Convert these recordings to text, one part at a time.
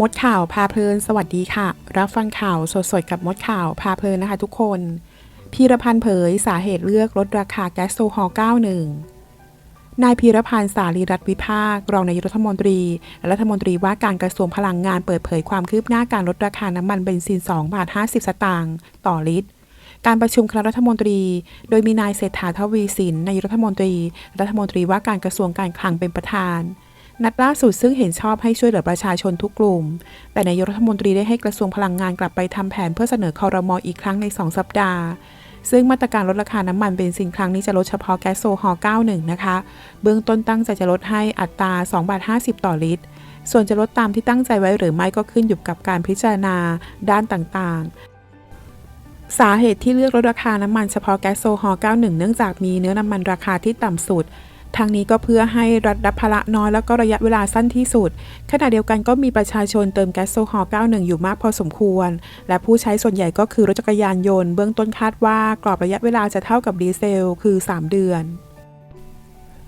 มดข่าวพาเพลิน สวัสดีค่ะ รับฟังข่าวสดๆ กับมดข่าวพาเพลินนะคะทุกคน พีรพันธ์เผยสาเหตุเลือกลดราคาแก๊สโซฮอล์91 นายพีรพันธ์สารีรัตนวิภาค รองนายกรัฐมนตรี และรัฐมนตรีว่าการกระทรวงพลังงานเปิดเผยความคืบหน้าการลดราคาน้ำมันเบนซิน2บาท50 สตางค์ต่อลิตรการประชุมคณะรัฐมนตรี โดยมีนายเศรษฐาทวีสินนายกรัฐมนตรี รัฐมนตรีว่าการกระทรวงการคลังเป็นประธาน นัดล่าสุดซึ่งเห็นชอบให้ช่วยเหลือประชาชนทุกกลุ่ม แต่นายกรัฐมนตรีได้ให้กระทรวงพลังงานกลับไปทำแผนเพื่อเสนอคอรมออีกครั้งใน 2 สัปดาห์ ซึ่งมาตรการลดราคาน้ำมันเบนซินครั้งนี้จะลดเฉพาะแก๊สโซฮอล์91 นะคะ เบื้องต้นตั้งใจจะลดให้อัตรา2บาท50 ต่อลิตร ส่วนจะลดตามที่ตั้งใจไว้หรือไม่ก็ขึ้นอยู่กับการพิจารณาด้านต่างๆสาเหตุที่เลือกลดราคาน้ำมันเฉพาะแก๊สโซฮอล์91 เนื่องจากมีเนื้อน้ำมันราคาที่ต่ำสุด ทางนี้ก็เพื่อให้รัฐรับภาระน้อยแล้วก็ระยะเวลาสั้นที่สุด ขณะเดียวกันก็มีประชาชนเติมแก๊สโซฮอล์91 อยู่มากพอสมควร และผู้ใช้ส่วนใหญ่ก็คือรถจักรยานยนต์ เบื้องต้นคาดว่ากรอบระยะเวลาจะเท่ากับดีเซล คือ 3 เดือน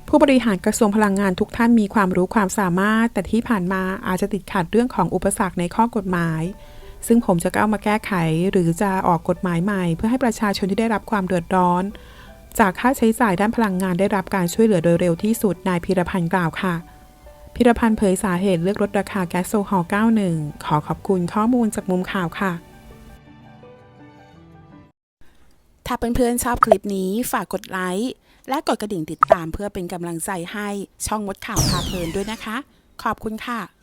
ผู้บริหารกระทรวงพลังงานทุกท่านมีความรู้ความสามารถ แต่ที่ผ่านมาอาจจะติดขัดเรื่องของอุปสรรคในข้อกฎหมาย ซึ่งผมจะก้าวมาแก้ไข หรือจะออกกฎหมายใหม่ เพื่อให้ประชาชนที่ได้รับความเดือดร้อน จากค่าใช้จ่ายด้านพลังงานได้รับการช่วยเหลือโดยเร็วที่สุดนายพิรพันธ์กล่าวค่ะพิรพันธ์เผยสาเหตุเลือกลดราคาแก๊สโซฮอล์91 ขอขอบคุณข้อมูลจากมุมข่าวค่ะ ถ้าเพื่อนๆชอบคลิปนี้ฝากกดไลค์และกดกระดิ่งติดตามเพื่อเป็นกำลังใจให้ช่องมดข่าวพาเพลินด้วยนะคะ ขอบคุณค่ะ